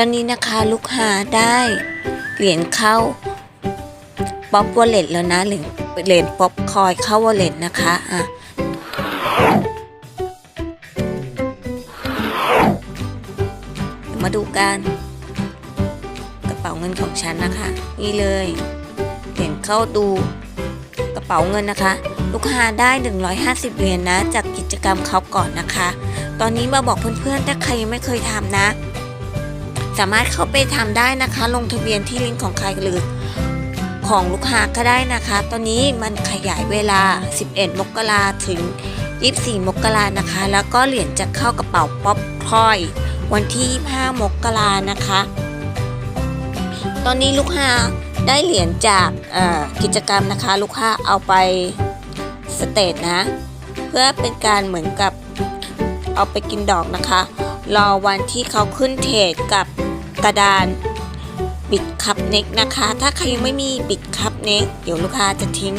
อนนี้นะคะลูกค้าได้เหรียญเข้าป๊อปวอลเล็ตแล้วนะเหรียญเหรียญป๊อปคอยเข้าวอลเล็ตนะคะอะมาดูกันกระเป๋าเงินของฉันนะคะ นี่เลยเหรียญเข้าดูกระเป๋าเงินนะคะ ลูกค้าได้ 150เหรียญนะ จากกิจกรรมเขาก่อนนะคะ ตอนนี้มาบอกเพื่อนๆถ้าใครยังไม่เคยทำนะ สามารถเข้าไปทำได้นะคะ ลงทะเบียนที่ลิงก์ของใครหรือของลูกค้าก็ได้นะคะ ตอนนี้มันขยายเวลา 11 มกราถึง 24 มกรานะคะ แล้วก็เหรียญจะเข้ากระเป๋าป๊อปคอย วันที่ 25 มกรานะคะ ตอนนี้ลูกค้าได้เหรียญจากกิจกรรมนะคะ ลูกค้าเอาไปสเตทนะ เพื่อเป็นการเหมือนกับเอาไปกินดอกนะคะ รอวันที่เขาขึ้นเทรดกับ กระดานบิดคับเน็กนะคะ ถ้าใครยังไม่มีบิดคับเน็กเดี๋ยวลูกค้าจะทิ้ง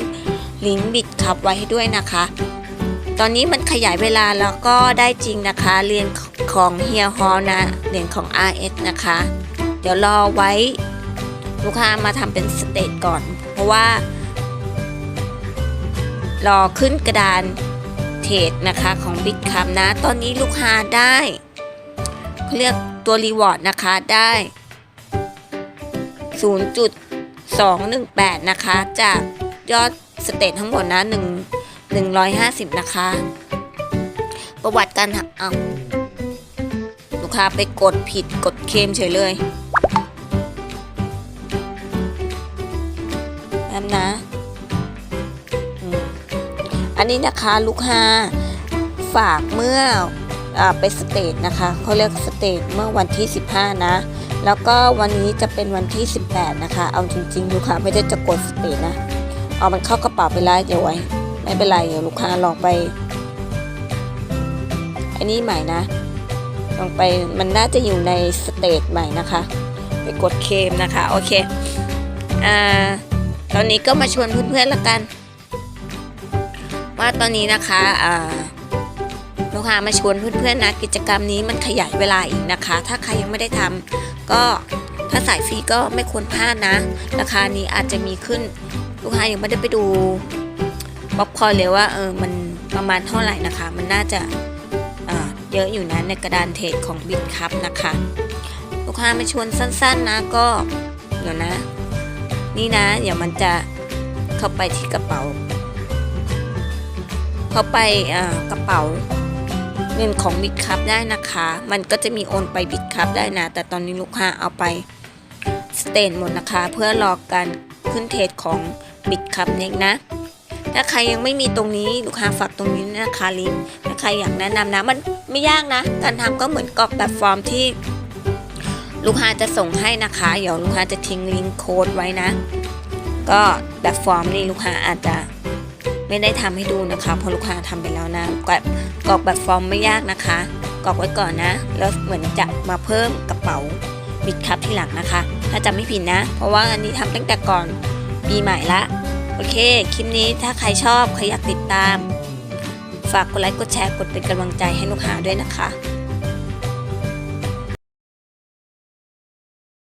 ลิงก์บิดคับไว้ให้ด้วยนะคะ ตอนนี้มันขยายเวลาแล้วก็ได้จริงนะคะ เรียนของเฮียฮอลนะ เรียนของ RS นะคะ เดี๋ยวรอไว้ลูกค้ามาทำเป็นสเตจก่อน เพราะว่า รอขึ้นกระดานเทรดนะคะของบิ t คัมนะ ตอนนี้ลูกค้าได้เขาเรียก ตัวรีวอร์ดนะคะได้ 0.218 นะคะ จากยอดสเตททั้งหมดนะ1 150 นะคะ ประวัติการหักเอาลูกค้าไปกดผิดกดเคลมเฉยเลยแป๊บนะอันนี้นะคะลูกค้าฝากเมื่อ ไปสเตทนะคะเขาเรียกสเตทเมื่อวันที่ 15 นะ แล้วก็วันนี้จะเป็นวันที่ 18 นะคะ เอาจริงๆ ลูกค้าไม่ได้จะกดสเตทนะ เอามันเข้ากระเป๋าไปแล้วเดี๋ยวไว้ ไม่เป็นไรเดี๋ยวลูกค้าลองไป อันนี้ใหม่นะ ลองไปมันน่าจะอยู่ในสเตจใหม่นะคะ ไปกดเคมนะคะ โอเค อ่า ตอนนี้ก็มาชวนเพื่อนๆละกัน ว่าตอนนี้นะคะ อ่า ลูกค้ามาชวนเพื่อนๆนะกิจกรรมนี้มันขยายเวลาอีกนะคะ ถ้าใครยังไม่ได้ทำก็ถ้าสายฟรีก็ไม่ควรพลาดนะ ราคานี้อาจจะมีขึ้นลูกค้ายังไม่ได้ไปดูป๊อปคอร์นเลยว่าเออมันประมาณเท่าไหร่นะคะ มันน่าจะเอ่อเยอะอยู่นะในกระดานเทรดของบิตคัพนะคะ ลูกค้ามาชวนสั้นๆนะก็เดี๋ยวนะ นี่นะเดี๋ยวมันจะเข้าไปที่กระเป๋า เข้าไปอ่อกระเป๋า เงินของบิตคัพได้นะคะ มันก็จะมีโอนไปบิตคัพได้นะ แต่ตอนนี้ลูกค้าเอาไปสเตนหมดนะคะ เพื่อรอการขึ้นเทรดของบิตคัพเองนะ ถ้าใครยังไม่มีตรงนี้ลูกค้าฝากตรงนี้นะคะลิงถ้าใครอยากแนะนำนะ มันไม่ยากนะ การทำก็เหมือนกรอกแบบฟอร์มที่ลูกค้าจะส่งให้นะคะ เดี๋ยวลูกค้าจะทิ้งลิงก์โค้ดไว้นะ ก็แบบฟอร์มนี่ลูกค้าอาจจะไม่ได้ทำให้ดูนะคะเพราะลูกค้าทำไปแล้วนะกรอ กรอกแบบฟอร์มไม่ยากนะคะกรอกไว้ก่อนนะ แล้วเหมือนจะมาเพิ่มกระเป๋าบิดคัพที่หลังนะคะ ถ้าจำไม่ผิดนะ เพราะว่าอันนี้ทำตั้งแต่ก่อนปีใหม่ละโอเค คลิปนี้ถ้าใครชอบใครอยากติดตาม ฝากกดไลค์กดแชร์กดเป็นกำลังใจให้ลูกค้าด้วยนะคะ